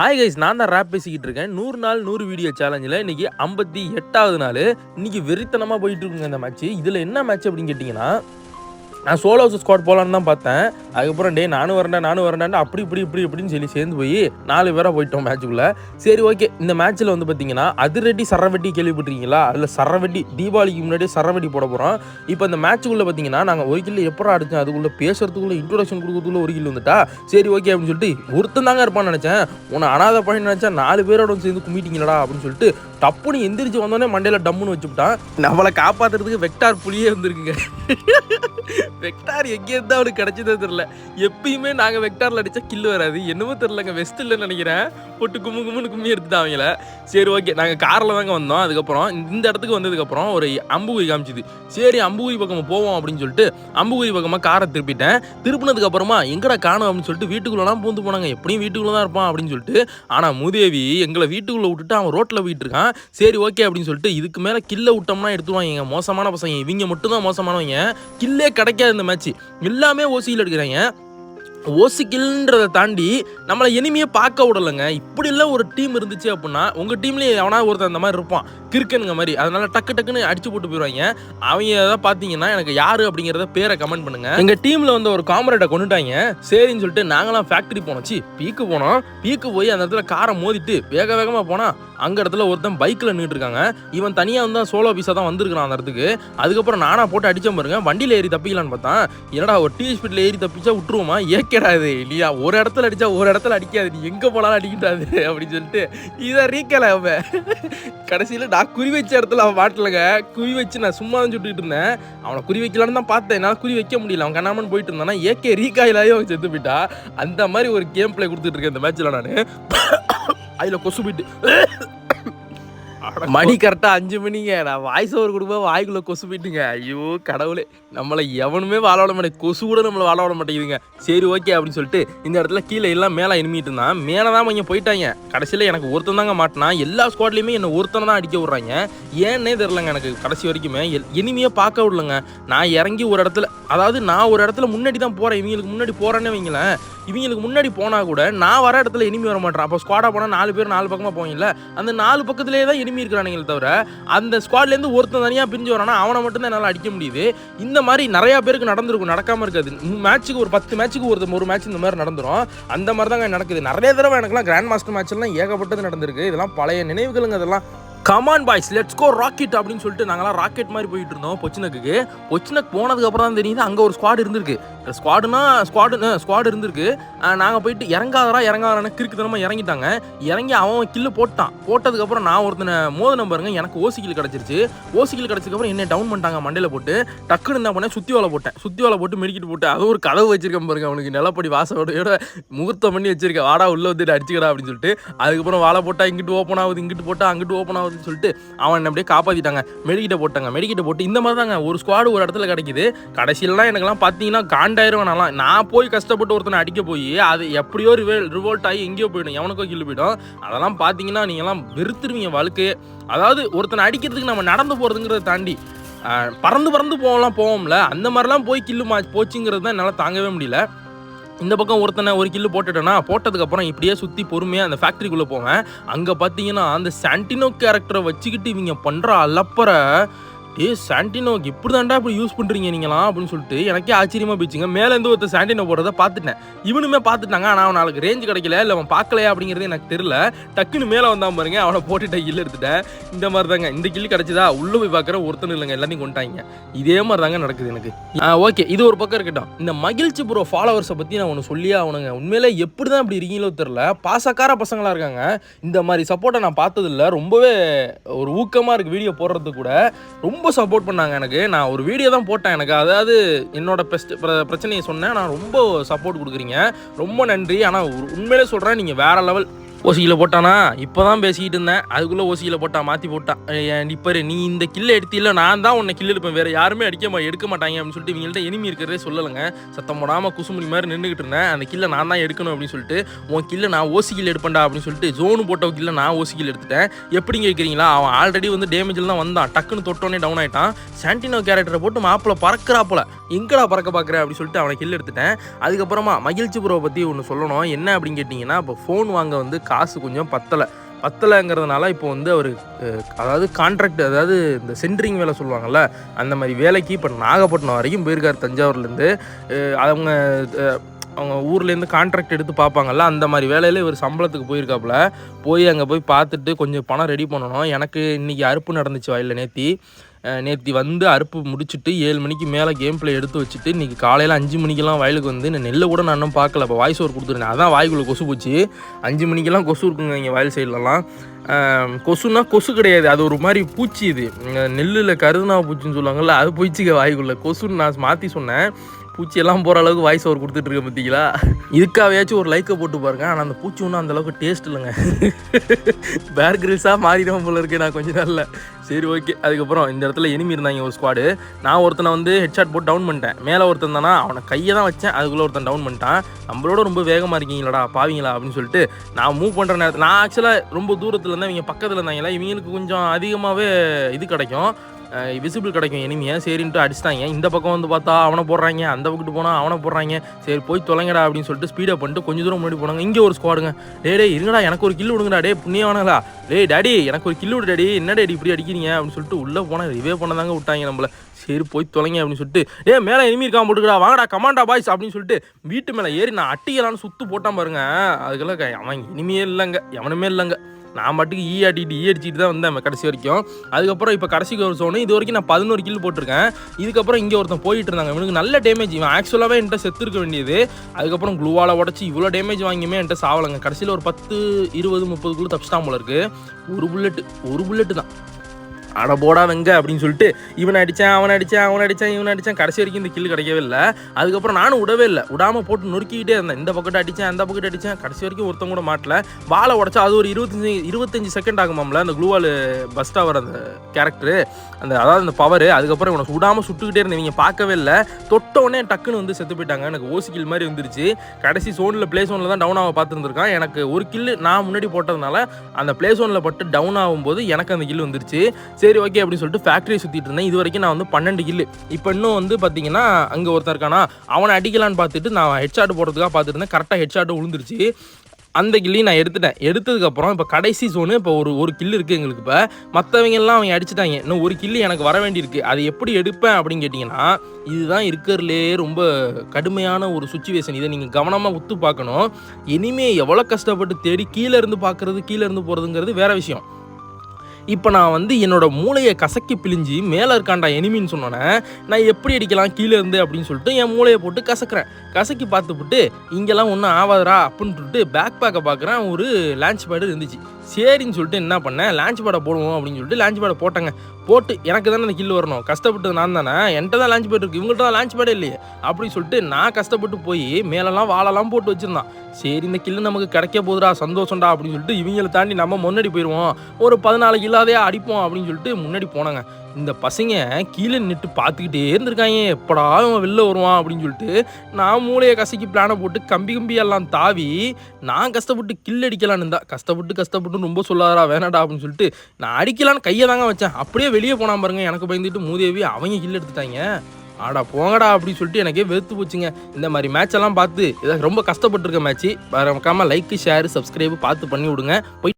Hi guys நான் தான் rape பேசிக்கிட்டு இருக்கேன். நூறு நாள் நூறு வீடியோ சேலஞ்சில் இன்னைக்கு ஐம்பத்தி எட்டாவது நாள். இன்னைக்கு வெறித்தனமாக போயிட்டு இருக்குங்க இந்த மேட்ச் இதில் என்ன மேட்ச் அப்படின்னு கேட்டிங்கன்னா நான் சோலோ ஸ்குவாட் போகலான்னு தான் பார்த்தேன். அதுக்கப்புறம் டே நானும் வரேன்டா நானும் வரேன்டா அப்படி இப்படி இப்படி இப்படின்னு சொல்லி சேர்ந்து போய் நாலு பேராக போயிட்டோம் மேட்ச்சுக்குள்ளே சரி ஓகே இந்த மேட்ச்சில் வந்து பார்த்தீங்கன்னா அதிரடி சரவெட்டி கேள்விப்பட்டிருக்கீங்களா? அதில் சரவெட்டி தீபாவளிக்கு முன்னாடியே சரவெட்டி போட போகிறோம் இப்போ இந்த மேட்ச்சுக்குள்ளே பார்த்தீங்கன்னா நாங்கள் ஒரு கிலோ எப்போ அடிச்சோம் அதுக்குள்ளே பேசுறதுக்குள்ளே இன்ட்ரோடக்ஷன் கொடுக்கறதுக்குள்ள ஒரு கிலோ வந்துட்டா? சரி ஓகே அப்படின்னு சொல்லிட்டு ஒருத்தன் தாங்க இருப்பான்னு நினச்சேன். உன்னை அனாதை பண்ணி நினச்சா நாலு பேரோட சேர்ந்து கும்பிட்டீங்களா அப்படின்னு சொல்லிட்டு டப்புன்னு எந்திரிச்சு வந்தோடனே மண்டையில் டம்முன்னு வச்சுவிட்டான் நம்மளை காப்பாற்றுறதுக்கு வெக்டார் புலியே இருந்திருக்குங்க. வெக்டார் எங்கேயிருந்து அவனுக்கு கிடைச்சதே தெரில எப்பயுமே நாங்கள் வெக்டாரில் அடித்தா கில்லு வராது. என்னமோ தெரிலங்க வெஸ்ட் இல்லைன்னு நினைக்கிறேன். போட்டு கும்மு கும்முன்னு கும்மி எடுத்துட்டு அவங்கள. சரி ஓகே நாங்கள் காரில் தாங்க வந்தோம். அதுக்கப்புறம் இந்த இடத்துக்கு வந்ததுக்கப்புறம் ஒரு அம்புகுரி காமிச்சிது. சரி அம்புகுரி பக்கம் போவோம் அப்படின்னு சொல்லிட்டு அம்புகுரி பக்கமாக காரை திருப்பிட்டேன். திருப்பினதுக்கப்புறமா எங்கடா காணும் அப்படின்னு சொல்லிட்டு வீட்டுக்குள்ளலாம் பூந்து போனாங்க. எப்படியும் வீட்டுக்குள்ளே தான் இருப்பான் அப்படின்னு சொல்லிட்டு ஆனால் மூதேவி எங்களை வீட்டுக்குள்ளே விட்டுட்டு அவன் ரோட்டில் போயிட்டு இருக்கான். சரி ஓகே அப்படின்னு சொல்லிட்டு இதுக்கு மேலே கில்ல விட்டோம்னா எடுத்துருவாங்க. மோசமான பசங்க. இவங்க மட்டும் தான் மோசமானவங்க கில்லே கிடைக்காது இந்த மேட்ச் எல்லாமே ஓசியில் எடுக்கிறாங்க. ஓசிக்கில்ன்றதை தாண்டி நம்மளை இனிமையை பார்க்க விடலைங்க. இப்படிலாம் ஒரு டீம் இருந்துச்சு அப்படின்னா உங்கள் டீம்லேயே எவனா ஒருத்தன் அந்த மாதிரி இருப்பான். கிறுக்கனுங்க மாதிரி. அதனால டக்கு டக்குன்னு அடிச்சு போட்டு போயிடுவாங்க அவங்க எதாவது பார்த்தீங்கன்னா எனக்கு யாரு அப்படிங்கிறத பேரை கமெண்ட் பண்ணுங்க. எங்கள் டீமில் வந்து ஒரு காமரேட்டை கொண்டுட்டாங்க சரின்னு சொல்லிட்டு நாங்களாம் ஃபேக்ட்ரி போனோம். சி பீக்கு போனோம். பீக்கு போய் அந்த இடத்துல காரை மோதிட்டு வேக வேகமாக போனால் அங்கே இடத்துல ஒருத்தன் பைக்கில் நின்றுட்டு இருக்காங்க. இவன் தனியாக வந்து சோலோ பீஸாக தான் வந்திருக்கான் அந்த இடத்துக்கு. அதுக்கப்புறம் நானாக போட்டு அடிச்ச பாருங்க. வண்டியில் ஏறி தப்பிக்கலான்னு பார்த்தா என்னடா ஒரு டீ ஸ்பீட்டில் ஏறி தப்பிச்சா விட்டுருவோமா? ஏகே அடிக்கிறாது இல்லையா ஒரு இடத்துல அடித்தா ஒரு இடத்துல அடிக்காது. நீ எங்கே போனாலும் அடிக்கிட்டாது அப்படின்னு சொல்லிட்டு இதை ரீக்கல அவன். கடைசியில் நான் குறி வச்ச இடத்துல அவன் பாட்டிலங்க குறி வச்சு நான் சும்மா தான் சுட்டுக்கிட்டு இருந்தேன். அவனை குறி வைக்கலான்னு தான் பார்த்தேன். என்னால் குறி வைக்க முடியல. அவன் கண்ணாமன் போயிட்டு இருந்தானா ஏகே ரீகாயிலாயே அவன் செத்து போயிட்டா. அந்த மாதிரி ஒரு கேம் பிளே கொடுத்துட்டு இருக்கேன் இந்த மேட்ச்சில் நான். அதில் கொசு போயிட்டு. மணி கரெக்டாக அஞ்சு மணிங்க. நான் வாய்ஸ் ஓவர் கொடுப்போம் வாய்க்குள்ளே கொசு போயிட்டுங்க. ஐயோ கடவுளே. நம்மளை எவனுமே வாழ விட மாட்டேன் கொசு கூட நம்மளை வாழ விட மாட்டேங்குதுங்க. சரி ஓகே அப்படின்னு சொல்லிட்டு இந்த இடத்துல கீழே எல்லாம் மேலே இனிமிட்டு இருந்தான். மேலே தான் அவங்க போயிட்டாங்க. கடைசியில் எனக்கு ஒருத்தன் தாங்க மாட்டினா எல்லா ஸ்குவாட்லேயுமே என்னை ஒருத்தனை தான் அடிக்க விட்றாங்க. ஏன்னே தெரிலங்க எனக்கு கடைசி வரைக்குமே. இனிமையாக பார்க்க விடலங்க. நான் இறங்கி ஒரு இடத்துல அதாவது நான் ஒரு இடத்துல முன்னாடி தான் போகிறேன் இவங்களுக்கு முன்னாடி போகிறேன்னு வைங்களேன். இவங்களுக்கு முன்னாடி போனால் கூட நான் வர இடத்துல இனிமே வர மாட்டேன் அப்போ ஸ்குவாடாக போனால் நாலு பேர் நாலு பக்கமாக போவீங்கல்ல. அந்த நாலு பக்கத்துலேயே தான் இனிமே இருக்கிறானுங்களே தவிர அந்த ஸ்குவாட்லேருந்து ஒருத்தன் தனியாக பிரிஞ்சு வரானா அவனை மட்டும்தான் என்னால் அடிக்க முடியுது. இந்த மாதிரி நிறையா பேருக்கு நடந்திருக்கும் நடக்காமல் இருக்காது. மேட்ச்சுக்கு ஒரு பத்து மேட்ச்சுக்கு ஒரு ஒரு மேட்ச் இந்த மாதிரி நடந்துடும் அந்த மாதிரி தாங்க நடக்குது. நிறைய தடவை எனக்குலாம் கிராண்ட் மாஸ்டர் மேட்ச்லாம் ஏகப்பட்டது நடந்திருக்கு. இதெல்லாம் பழைய நினைவுகளுங்க அதெல்லாம் come on boys let's go rocket அப்படின்னு சொல்லிட்டு நாங்களாம் ராக்கெட் மாதிரி போயிட்டு இருந்தோம் பொச்சினக்கு பொச்சினக்கு போனதுக்கு அப்புறம் தான் தெரியுது அங்கே ஒரு ஸ்குவாட் இருந்திருக்கு. ஸ்குவாடுனா ஸ்குவாடு ஸ்குவாடு இருந்திருக்கு. நாங்கள் போயிட்டு இறங்காதரா இறங்காதரான கிறுக்குத்தனமாக இறங்கிட்டாங்க. இறங்கி அவன் கில்லு போட்டான். போட்டதுக்கப்புறம் நான் ஒருத்தனை மோதின பாருங்க எனக்கு ஓசிக்கில் கிடச்சிருச்சு. ஓசிக்கில் கிடச்சதுக்கப்புறம் என்ன டவுன் பண்ணிட்டாங்க மண்டையில் போட்டு. டக்குன்னு என்ன பண்ணேன் சுற்றி வலை போட்டேன். சுற்றி வலை போட்டு மெடிக்கிட்டு போட்டு அது ஒரு கதவு வச்சிருக்கேன் பாருங்க அவனுக்கு நிலப்படி வாசோட முகூர்த்தம் பண்ணி வச்சிருக்கேன். வாடா உள்ளே வந்துட்டு அடிச்சுக்கிறா அப்படின்னு சொல்லிட்டு. அதுக்கப்புறம் வாழை போட்டால் இங்கிட்டு ஓப்பன் ஆகுது இங்கிட்டு போட்டால் அங்கிட்டு ஓப்பன் ஆகுது. அப்படின்னு சொல்லிட்டு அவன் அப்படியே காப்பாற்றிட்டாங்க மெடிக்கிட்ட போட்டாங்க. மெடிக்கிட்ட போட்டு இந்த மாதிரி தாங்க ஒரு ஸ்குவாடு ஒரு இடத்துல கிடைக்குது. கடைசியிலலாம் எனக்குலாம் பார்த்தீங்கன்னா காண்டாயிருவேன் நான்லாம். நான் போய் கஷ்டப்பட்டு ஒருத்தனை அடிக்க போய் அது எப்படியோ ரிவே ரிவோல்ட் ஆகி எங்கேயோ போயிடும். எவனுக்கோ கில்லு போயிடும். அதெல்லாம் பார்த்தீங்கன்னா நீங்கள்லாம் வெறுத்துருவீங்க வாழ்க்கையே. அதாவது ஒருத்தனை அடிக்கிறதுக்கு நம்ம நடந்து போகிறதுங்கிறத தாண்டி பறந்து பறந்து போகலாம் போவோம்ல. அந்த மாதிரிலாம் போய் கில்லு மா போச்சுங்கிறது தான் என்னால் தாங்கவே முடியல. இந்த பக்கம் ஒருத்தனை ஒரு கில்லு போட்டுட்டேன்னா போட்டதுக்கப்புறம் இப்படியே சுற்றி பொறுமையாக அந்த ஃபேக்ட்ரிக்குள்ளே போவேன். அங்கே பார்த்தீங்கன்னா அந்த சாண்டினோ கேரக்டரை வச்சுக்கிட்டு இவங்க பண்ணுற அலப்பற ஏ சாண்டினோக்கு இப்படி தாண்டா இப்படி யூஸ் பண்ணுறீங்க நீங்களாம் அப்படின்னு சொல்லிட்டு எனக்கே ஆச்சரியமாக போயிடுச்சுங்க. மேலேருந்து ஒருத்தர் சாண்டினோ போடுறத பார்த்துட்டேன். இவனுமே பார்த்துட்டாங்க ஆனால் அவன் நாளைக்கு ரேஞ்ச் கிடைக்கல இல்லை அவன் பார்க்கலையா அப்படிங்கிறது எனக்கு தெரில டக்குன்னு மேலே வந்தான் பாருங்க அவனை போட்டுட்ட கில் எடுத்துட்டேன். இந்த மாதிரி தாங்க இந்த கில்லு கிடச்சதா? உள்ளே போய் பார்க்குற ஒருத்தன் இல்லைங்க எல்லாத்தையும் கொண்டாங்க இதே மாதிரி தாங்க நடக்குது எனக்கு. ஓகே இது ஒரு பக்கம் இருக்கட்டும். இந்த மகிழ்ச்சி ப்ரோ ஃபாலோவர்ஸை பற்றி நான் ஒன்று சொல்லியே ஆகணுங்க. உண்மையிலே எப்படி தான் இப்படி இருக்கீங்களோ தெரில பாசக்கார பசங்களாக இருக்காங்க. இந்த மாதிரி சப்போர்ட்டை நான் பார்த்ததில்ல. ரொம்பவே ஒரு ஊக்கமாக இருக்குது வீடியோ போடுறது கூட. ரொம்ப சப்போர்ட் பண்ணாங்க எனக்கு. நான் ஒரு வீடியோ தான் போட்டேன் எனக்கு. அதாவது என்னோட பெஸ்ட் பிரச்சனையை சொன்னேன். நான் ரொம்ப சப்போர்ட் கொடுக்குறீங்க. ரொம்ப நன்றி. ஆனால் உண்மையிலே சொல்கிறேன் நீங்கள் வேற லெவல் ஓசியில் போட்டானா? இப்போ தான் பேசிக்கிட்டு இருந்தேன். அதுக்குள்ளே ஓசியில் போட்டான் மாற்றி போட்டான் இப்போ நீ இந்த கில்லை எடுத்தில நான் தான் உன்னை கில் எடுப்பேன் வேறு யாருமே அடிக்க மா எடுக்க மாட்டாங்க அப்படின்னு சொல்லிட்டு இவங்கள்ட்ட எனிமி இருக்கிறதே சொல்லலைங்க. சத்தம் போடாமல் குசுமுடி மாதிரி நின்றுக்கிட்டு இருந்தேன். அந்த கில்லை நான் தான் எடுக்கணும் அப்படின்னு சொல்லிட்டு உன் கில்லை நான் ஓசி கில் எடுப்பேன்டா அப்படின்னு சொல்லிட்டு ஜோனு போட்ட கில்லை நான் ஓசி கில் எடுத்துட்டேன். எப்படி கேட்குறீங்களா அவன் ஆல்ரெடி வந்து டேமேஜில் தான் வந்தான். டக்குன்னு தொட்டோன்னே டவுன் ஆகிட்டான் சாண்டினோ கேரக்டரை போட்டு மாப்பிள பறக்கிறாப்புல எங்கடா பறக்க பார்க்குற அப்படின்னு சொல்லிட்டு அவனை கில் எடுத்துட்டேன். அதுக்கப்புறமா மகிழ்ச்சி ப்ரோவை பற்றி ஒன்று சொல்லணும். என்ன அப்படின்னு கேட்டிங்கன்னா இப்போ ஃபோன் வாங்க வந்து காசு கொஞ்சம் பத்தலை. பத்தலைங்கிறதுனால இப்போ வந்து அவர் அதாவது கான்ட்ராக்ட் அதாவது இந்த சென்ட்ரிங் வேலை சொல்லுவாங்கள்ல அந்த மாதிரி வேலைக்கு இப்போ நாகப்பட்டினம் வரைக்கும் போயிருக்கார் தஞ்சாவூர்லேருந்து அவங்க அவங்க ஊர்லேருந்து கான்ட்ராக்ட் எடுத்து பார்ப்பாங்கல்ல அந்த மாதிரி வேலையில் இவர் சம்பளத்துக்கு போயிருக்காப்புல. போய் அங்கே போய் பார்த்துட்டு கொஞ்சம் பணம் ரெடி பண்ணணும். எனக்கு இன்றைக்கி அறுப்பு நடந்துச்சு வயலில் நேத்தி. நேற்று வந்து அறுப்பு முடிச்சுட்டு ஏழு மணிக்கு மேலே கேம் பிளே எடுத்து வச்சுட்டு இன்றைக்கி காலையில் அஞ்சு மணிக்கெல்லாம் வயலுக்கு வந்து நான் நெல்லை கூட நான் இன்னும் பார்க்கல. இப்போ வாய்ஸ் ஓவர் கொடுத்துருந்தேன். அதான் வாய்க்குள்ளே கொசு போச்சு. அஞ்சு மணிக்கெல்லாம் கொசு இருக்குங்க இங்கே வயல் சைட்லலாம் கொசுனா கொசு கிடையாது. அது ஒரு மாதிரி பூச்சி இது. நெல்லில் கருதுனா பூச்சின்னு சொல்லுவாங்கள்ல அது பூச்சிக்க வாய்க்குள்ளே. கொசுன்னு நான் மாற்றி சொன்னேன். பூச்சியெல்லாம் போகிற அளவுக்கு வாய்ஸ் ஓவர் கொடுத்துட்ருக்கேன் பார்த்தீங்களா? இதுக்காகயாச்சும் ஒரு லைக்கை போட்டு பாருங்க. ஆனால் அந்த பூச்சி ஒன்றும் அந்த அளவுக்கு டேஸ்ட் இல்லைங்க. பேர் கிரில்ஸாக மாறிடும் போல இருக்கு நான் கொஞ்ச நாளில். சரி ஓகே அதுக்கப்புறம் இந்த இடத்துல எனிமி இருந்தாங்க ஒரு ஸ்குவாடு நான் ஒருத்தனை வந்து ஹெட்ஷாட் போட்டு டவுன் பண்ணிட்டேன். மேலே ஒருத்தன் தானா அவனை கையை தான் வச்சேன். அதுக்குள்ளே ஒருத்தன் டவுன் பண்ணிட்டான். நம்மளோட ரொம்ப வேகமாக இருக்கீங்களடா பாவீங்களா அப்படின்னு சொல்லிட்டு நான் மூவ் பண்ணுற நேரத்தில் நான் ஆக்சுவலாக ரொம்ப தூரத்தில் இருந்தால் இவங்க பக்கத்தில் இருந்தாங்களா இவங்களுக்கு கொஞ்சம் அதிகமாகவே இது கிடைக்கும். விசிபிள் கிடைக்கும். எனிமியை சரின்ட்டு அடிச்சிட்டாங்க. இந்த பக்கம் வந்து பார்த்தா அவனை போடுறாங்க. அந்த பக்கத்து போனால் அவனை போடுறாங்க. சரி போய் தொலைங்கடா அப்படின்னு சொல்லிட்டு ஸ்பீடப் பண்ணிட்டு கொஞ்சம் தூரம் முன்னாடி போனாங்க. இங்கே ஒரு ஸ்குவாடுங்க டே டே இருங்கடா எனக்கு ஒரு கில்லு விடுங்கடா. டே புண்ணியவானங்களா டே டாடி எனக்கு ஒரு கில்லு விடு டாடி. என்ன டேடி இப்படி அடிக்கிறீங்க? அப்படின்னு சொல்லிட்டு உள்ளே போனால் ரிவே பண்ணதாங்க விட்டாங்க நம்மள. சரி போய் தொலைங்க அப்படின்னு சொல்லிட்டு ஏ மேலே எனிமி இருக்கான் போட்டுக்கடா. வாங்கடா கமாண்டா பாய்ஸ் அப்படின்னு சொல்லிட்டு வீட்டு மேலே ஏறி நான் அட்டிக்கலான்னு சுத்து போட்டான் பாருங்க. அதுக்கெல்லாம் அவன் இனிமே இல்லைங்க. எவனுமே இல்லைங்க. நான் மட்டுக்கு ஈ e ஆட்டிட்டு ஈ e அடிச்சிட்டு தான் வந்தேன் கடைசி வரைக்கும். அதுக்கப்புறம் இப்போ கடைசிக்கு ஒரு சோனு இது வரைக்கும் நான் பதினோரு கில் போட்டிருக்கேன். இதுக்கப்புறம் இங்கே ஒருத்தன் போயிட்டு இருந்தாங்க. இவனுக்கு நல்ல டேமேஜ் இவன் ஆக்சுவலாகவே என்கிட்ட செத்துருக்க வேண்டியது. அதுக்கப்புறம் க்ளூவால் உடச்சி இவ்வளோ டேமேஜ் வாங்கியுமே என்கிட்ட சாவலைங்க. கடைசியில் ஒரு பத்து இருபது முப்பது குழு தப்பிச்சிட்டான் போல இருக்கு. ஒரு புல்லெட்டு ஒரு புல்லட்டு தான். அட போடா வெங்க அப்படின்னு சொல்லிட்டு இவன் அடித்தான் அவன் அடித்தேன் அவன் அடித்தான் இவன் அடித்தான் கடைசி வரைக்கும் இந்த கில் கிடைக்கவே இல்லை. அதுக்கப்புறம் நானும் விடவே இல்லை. விடாமல் போட்டு நொறுக்கிக்கிட்டே இருந்தேன். இந்த பக்கத்து அடித்தேன் அந்த பக்கத்து அடித்தேன் கடைசி வரைக்கும் ஒருத்தன் கூட மாட்டல. வாழை உடச்சா அது ஒரு இருபத்தஞ்சி இருபத்தஞ்சி செகண்ட் ஆகுமாம்ல? அந்த க்ளூவால் பஸ்ட் ஆகிற அந்த கேரக்டரு அந்த அதாவது அந்த பவர் அதுக்கப்புறம் இவனை விடாமல் சுட்டுக்கிட்டே இருந்தேன். இவங்க பார்க்கவே இல்லை. தொட்டவுடனே டக்குன்னு வந்து செத்து போயிட்டாங்க. எனக்கு ஓசி கில் மாதிரி வந்துருச்சு. கடைசி சோனில் ப்ளே சோனில் தான் டவுன் ஆக பார்த்துருந்துருக்கான். எனக்கு ஒரு கில்லு நான் முன்னாடி போட்டதுனால அந்த ப்ளே சோனில் பட்டு டவுன் ஆகும்போது எனக்கு அந்த கில் வந்துருச்சு. சரி ஓகே அப்படின்னு சொல்லிட்டு ஃபேக்ட்ரியை சுற்றிட்டு இருந்தேன். இது வரைக்கும் நான் வந்து பன்னெண்டு கில்லு இப்போ இன்னும் வந்து பார்த்தீங்கன்னா அங்கே ஒருத்தர் இருக்கானா அவனை அடிக்கலான்னு பார்த்துட்டு நான் ஹெட்ஷாட் போடுறதுக்காக பார்த்துட்டு இருந்தேன். கரெக்டாக ஹெட்ஷாட் விழுந்துருச்சு அந்த கில்லையும் நான் எடுத்துட்டேன். எடுத்ததுக்கப்புறம் இப்போ கடைசி சோனு இப்போ ஒரு ஒரு கில் இருக்குது எங்களுக்கு இப்போ. மற்றவங்கெல்லாம் அவங்க அடிச்சிட்டாங்க. இன்னும் ஒரு கில்லு எனக்கு வர வேண்டியிருக்கு. அது எப்படி எடுப்பேன் அப்படின்னு கேட்டிங்கன்னா இதுதான் இருக்கிறதுலே ரொம்ப கடுமையான ஒரு சுச்சுவேஷன் இதை நீங்கள் கவனமாக உத்து பார்க்கணும். இனிமேல் எவ்வளோ கஷ்டப்பட்டு தேடி கீழே இருந்து பார்க்குறது கீழே இருந்து போகிறதுங்கிறது வேறு விஷயம். இப்போ நான் வந்து என்னோட மூளையை கசக்கி பிழிஞ்சு மேலே இருக்காண்டா எனிமின்னு சொன்னோன்னே நான் எப்படி அடிக்கலாம் கீழே இருந்து அப்படின்னு சொல்லிட்டு என் மூளையை போட்டு கசக்கிறேன். கசக்கி பார்த்துப்புட்டு இங்கெல்லாம் ஒன்றும் ஆகாதரா அப்படின்னு சொல்லிட்டு பேக் பேக்கை பார்க்குறேன். ஒரு லான்ச் பேடு இருந்துச்சு. சரின்னு சொல்லிட்டு என்ன பண்ணேன்? லான்ச் பேடை போடுவோம் அப்படின்னு சொல்லிட்டு லான்ச் பேடை போட்டேங்க. போட்டு எனக்கு தானே அந்த கில் வரணும். கஷ்டப்பட்டு நான் தானே? என்கிட்ட தான் லான்ச் பேட் இருக்குது இவங்கள்ட்ட தான் லான்ச் பேடே இல்லையே. அப்படின்னு சொல்லிட்டு நான் கஷ்டப்பட்டு போய் மேலெல்லாம் வாழலாம் போட்டு வச்சுருந்தான். சரி இந்த கில்லு நமக்கு கிடைக்க போகுதுடா சந்தோஷம்டா அப்படின்னு சொல்லிட்டு இவங்களை தாண்டி நம்ம முன்னாடி போயிடுவோம் ஒரு பதினாலு கில்லாதே அடிப்போம் அப்படின்னு சொல்லிட்டு முன்னாடி போனாங்க. இந்த பசங்க கீழே நின்று பார்த்துக்கிட்டே இருந்திருக்காங்க எப்படா அவன் வெளில வருவான் அப்படின்னு சொல்லிட்டு நான் மூளையை கசக்கி பிளானை போட்டு கம்பி கம்பியெல்லாம் தாவி நான் கஷ்டப்பட்டு கில் அடிக்கலான்னு இருந்தா கஷ்டப்பட்டு கஷ்டப்பட்டு ரொம்ப சொல்லாதடா வேணாடா அப்படின்னு சொல்லிட்டு நான் அடிக்கலான்னு கையை தாங்க வச்சேன். அப்படியே வெளியே போனா பாருங்க எனக்கு பயந்துட்டு மூதேவி அவங்க கில் எடுத்துட்டாங்க. ஆடா போங்கடா அப்படின்னு சொல்லிட்டு எனக்கே வெறுத்து போச்சுங்க. இந்த மாதிரி மேட்ச் எல்லாம் பார்த்து இதை ரொம்ப கஷ்டப்பட்டுருக்க மேட்ச்சு மறக்காம லைக் ஷேர் சப்ஸ்கிரைப் பார்த்து பண்ணி விடுங்க. போய்